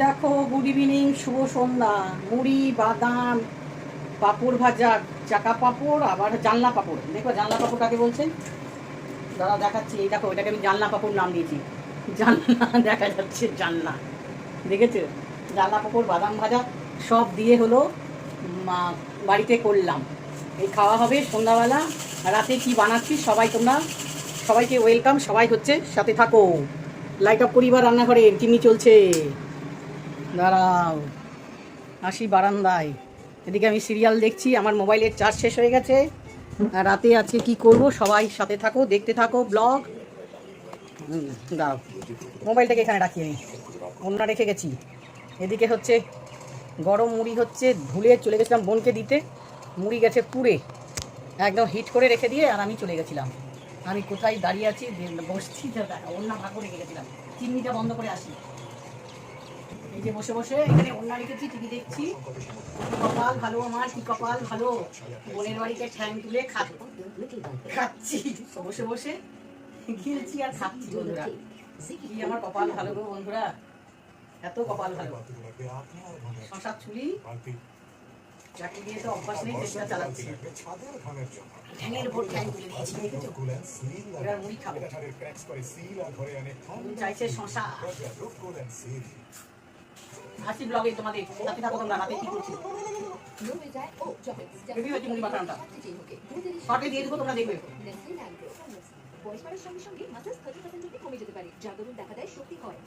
দেখো good evening শুভ সন্ধ্যা। মুড়ি, বাদাম, পাঁপড় ভাজা, চাকা পাঁপড়, আবার জানলা পাপড়। দেখো, জানলা পাঁপড় কাকে বলছেন দাদা দেখাচ্ছি, এই দেখো, এটাকে আমি জানলা পাঁপড় নাম দিয়েছি। জানলা, দেখা যাচ্ছে জানলা। দেখেছ? জানলা পাঁপড়, বাদাম ভাজা, সব দিয়ে হলো বাড়িতে করলাম। এই খাওয়া হবে সন্ধ্যাবেলা। রাতে কি বানাচ্ছি, সবাই তোমরা, সবাইকে ওয়েলকাম সবাই হচ্ছে সাথে থাকো। লাইট অফ করি বা রান্নাঘরে চিমনি চলছে? দাঁড়াও। আসি বারান্দায়। এদিকে আমি সিরিয়াল দেখছি, আমার মোবাইলের চার্জ শেষ হয়ে গেছে। আর রাতে আজকে কি করব? সবাই সাথে থাকো, দেখতে থাকো ব্লগ দাঁড়াও। মোবাইলটাকে এখানে রাখি আমি। অন্য রেখে গেছি। এদিকে হচ্ছে, গরম মুড়ি হচ্ছে, ধুলে চলে গেছিলাম বোনকে দিতে। মুড়ি গেছে পুড়ে। একদম হিট করে রেখে দিয়ে আর আমি চলে গেছিলাম। আমি কোথায় দাঁড়িয়ে আছি? বসছি অন্য ভাগ রেখে গেছিলাম। চিমনিটা বন্ধ করে আসি। এই যে বসে বসে এখানে অন্য রেখেছি টিভি দেখছি। কপাল ভালো আমার কি কপাল ভালো? বোনের বাড়িতে ঠ্যাং তুলে খাচ্ছি। বসে বসে গিলছি আর খাচ্ছি বন্ধুরা। কি আমার কপাল ভালো গো বন্ধুরা? এত কপাল ভালো। শশার ছুরি চাকরি দিয়ে তো অভ্যাস নেই চেষ্টা চালাচ্ছি। ঠ্যাঙের উপর ঠ্যাং তুলে দিয়েছি এবার মুড়ি খাব। চাইছে শশা। আসি ব্লগে তোমাদের সাথে থাকো তোমরা রাতে কি করছি শর্টে দিয়ে দেবো তোমরা দেখবে। বয়স বাড়ার সঙ্গে সঙ্গে মাসাজ থার্টি পার্সেন্ট কমে যেতে পারে যা দেখা দেয় শক্তি হয়